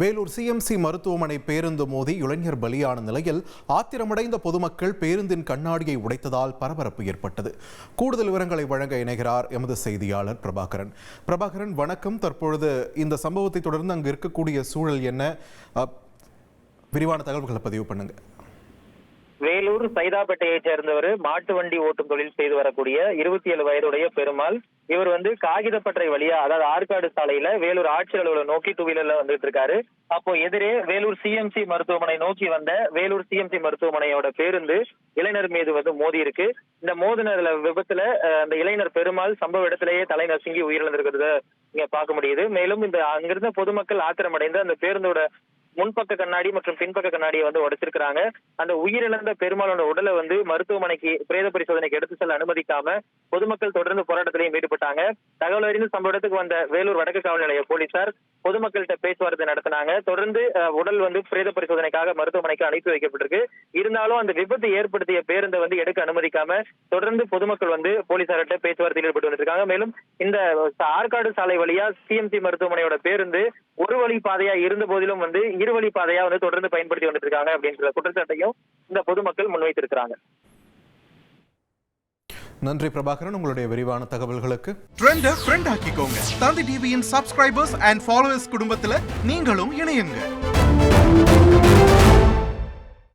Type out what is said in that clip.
Vellore CMC மருத்துவமனை பேருந்து மோதி இளைஞர் பலியான நிலையில் ஆத்திரமடைந்த பொதுமக்கள் பேருந்தின் கண்ணாடியை உடைத்ததால் பரபரப்பு ஏற்பட்டது. கூடுதல் விவரங்களை வழங்க இணைகிறார் எமது செய்தியாளர் பிரபாகரன். பிரபாகரன் வணக்கம். தற்பொழுது இந்த சம்பவத்தை தொடர்ந்து அங்கு இருக்கக்கூடிய சூழல் என்ன? விரிவான தகவல்களை பதிவு பண்ணுங்கள் வேலூர் சைதாப்பேட்டையைச் சேர்ந்தவர் மாட்டு வண்டி ஓட்டும் தொழில் செய்து வரக்கூடிய இருபத்தி ஏழு வயதுடைய பெருமாள். இவர் வந்து காகிதப்பற்றை வழியா அதாவது ஆற்காடு சாலையில வேலூர் ஆட்சியர் அலுவலகம் நோக்கி டூ வீலர்ல வந்துட்டு இருக்காரு அப்போ எதிரே வேலூர் சிஎம்சி மருத்துவமனை நோக்கி வந்த வேலூர் சிஎம்சி மருத்துவமனையோட பேருந்து இளைஞர் மீது வந்து மோதி இருக்கு இந்த மோதினதுல விபத்துல அந்த இளைஞர் பெருமாள் சம்பவ இடத்திலேயே தலை நசுங்கி உயிரிழந்திருக்கிறத இங்க பார்க்க முடியுது. மேலும் இந்த அங்கிருந்த பொதுமக்கள் ஆத்திரமடைந்து அந்த பேருந்தோட முன்பக்க கண்ணாடி மற்றும் பின்பக்க கண்ணாடியை வந்து உடைச்சிருக்காங்க அந்த உயிரிழந்த பெருமாளோட உடலை வந்து மருத்துவமனைக்கு பிரேத பரிசோதனைக்கு எடுத்து செல்ல அனுமதிக்காம பொதுமக்கள் தொடர்ந்து போராட்டத்திலையும் ஈடுபட்டாங்க. தகவல் அறிந்து சம்பவ இடத்துக்கு வந்த வேலூர் வடக்கு காவல் நிலைய போலீசார் பொதுமக்கள்கிட்ட பேச்சுவார்த்தை நடத்தினாங்க. தொடர்ந்து உடல் வந்து பிரேத பரிசோதனைக்காக மருத்துவமனைக்கு அனுப்பி வைக்கப்பட்டிருக்கு. இருந்தாலும் அந்த விபத்து ஏற்படுத்திய பேருந்தை வந்து எடுக்க அனுமதிக்காம தொடர்ந்து பொதுமக்கள் வந்து போலீசார்கிட்ட பேச்சுவார்த்தையில் ஈடுபட்டு வந்திருக்காங்க. மேலும் இந்த ஆற்காடு சாலை வழியா சிஎம்சி மருத்துவமனையோட பேருந்து ஒரு வழி பாதையா இருந்த போதிலும் வந்து இரு வழி பாதையா வந்து தொடர்ந்து பயன்படுத்தி வந்துட்டு இருக்காங்க அப்படின்ற குற்றச்சாட்டையும் இந்த பொதுமக்கள் முன்வைத்திருக்கிறாங்க. நன்றி பிரபாகரன் உங்களுடைய விரிவான தகவல்களுக்கு. ட்ரெண்ட ஃப்ரெண்ட் ஆக்கிக்கோங்க. தந்தி டிவியின் சப்ஸ்கிரைபர்ஸ் அண்ட் ஃபாலோவர்ஸ் குடும்பத்துல நீங்களும் இணையுங்க.